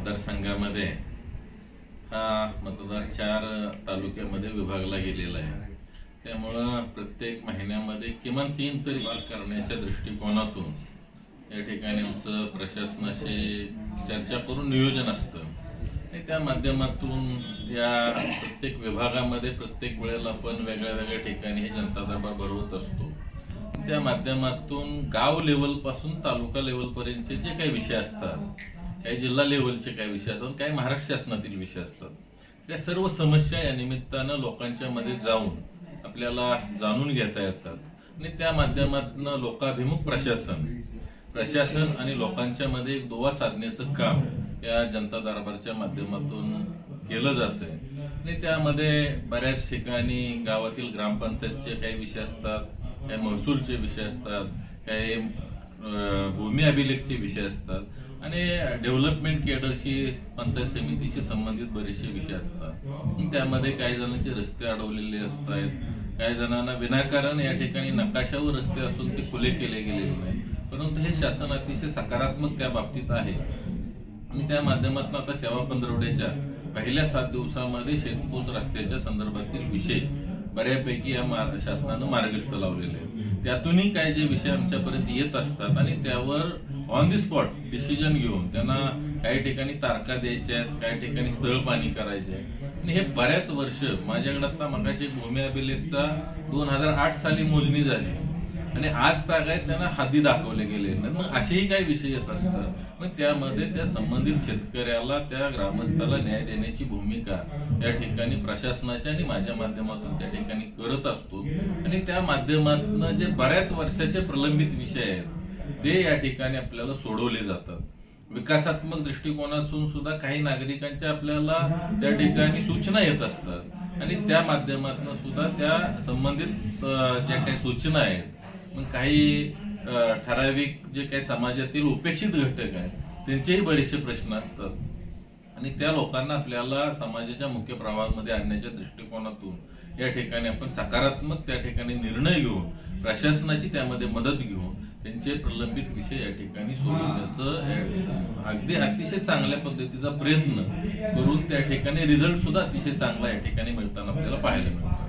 मतदारसंघामध्ये हा मतदार चार तालुक्यामध्ये विभागला गेलेला आहे. त्यामुळं प्रत्येक महिन्यामध्ये किमान तीन तरी भाग करण्याच्या दृष्टिकोनातून या ठिकाणी आमचं प्रशासनाशी चर्चा करून नियोजन असतं. आणि त्या माध्यमातून या प्रत्येक विभागामध्ये प्रत्येक वेळेला आपण वेगळ्या वेगळ्या ठिकाणी हे जनता दरबार भरवत असतो. त्या माध्यमातून गाव लेवलपासून तालुका लेवलपर्यंतचे जे काही विषय असतात काही जिल्हा लेवलचे काही विषय असतात काही महाराष्ट्र शासनातील विषय असतात. त्या सर्व समस्या या निमित्तानं लोकांच्या मध्ये जाऊन आपल्याला जाणून घेता येतात. आणि त्या माध्यमातून लोकाभिमुख प्रशासन प्रशासन आणि लोकांच्या मध्ये एक दुवा साधण्याचं काम या जनता दरबारच्या माध्यमातून केलं जातंय. आणि त्यामध्ये बऱ्याच ठिकाणी गावातील ग्रामपंचायतचे काही विषय असतात काही महसूलचे विषय असतात काही भूमी अभिलेखचे विषय असतात. आणि डेव्हलपमेंट केडरशी पंचायत समितीशी संबंधित बरेचसे विषय असतात. त्यामध्ये काही जणांचे रस्ते अडवलेले असतात. काही जणांना विनाकारण या ठिकाणी नकाशावर रस्ते असून ते खुले केले गेलेले नाही. परंतु हे शासन अतिशय सकारात्मक त्या बाबतीत आहे. आणि त्या माध्यमातून आता सेवा पंधरवड्याच्या पहिल्या सात दिवसामध्ये शेतपूस रस्त्याच्या संदर्भातील विषय बऱ्यापैकी या मार- शासनानं मार्गस्थ लावलेले आहेत. त्यातूनही काय जे विषय आमच्यापर्यंत येत असतात आणि त्यावर ऑन दी स्पॉट डिसिजन घेऊन त्यांना काही ठिकाणी तारखा द्यायच्या आहेत काही ठिकाणी स्थळ पाणी करायचे आणि हे बऱ्याच वर्ष माझ्याकडे आता मगाशी भूमी अभिलेखचा दोन हजार आठ साली मोजणी झाली. आणि आज तागायत त्यांना हद्दी दाखवले गेले मग असेही काही विषय येत असतात. मग त्यामध्ये त्या संबंधित शेतकऱ्याला त्या ग्रामस्थाला न्याय देण्याची भूमिका त्या ठिकाणी प्रशासनाच्या आणि माझ्या माध्यमातून त्या ठिकाणी करत असतो. आणि त्या माध्यमातून जे बऱ्याच वर्षाचे प्रलंबित विषय आहेत ते या ठिकाणी आपल्याला सोडवले जातात. विकासात्मक दृष्टिकोनातून सुद्धा काही नागरिकांच्या आपल्याला त्या ठिकाणी सूचना येत असतात. आणि त्या माध्यमातून सुद्धा त्या संबंधित ज्या काही सूचना आहेत मग काही ठराविक जे काही समाजातील उपेक्षित घटक आहेत त्यांचेही बरेचसे प्रश्न असतात. आणि त्या लोकांना आपल्याला समाजाच्या मुख्य प्रवाहामध्ये आणण्याच्या दृष्टिकोनातून या ठिकाणी आपण सकारात्मक त्या ठिकाणी निर्णय घेऊन प्रशासनाची त्यामध्ये मदत घेऊन त्यांचे प्रलंबित विषय या ठिकाणी सोडवण्याचं अगदी अतिशय चांगल्या पद्धतीचा प्रयत्न करून त्या ठिकाणी रिझल्ट सुद्धा अतिशय चांगला या ठिकाणी मिळताना आपल्याला पाहायला मिळतो.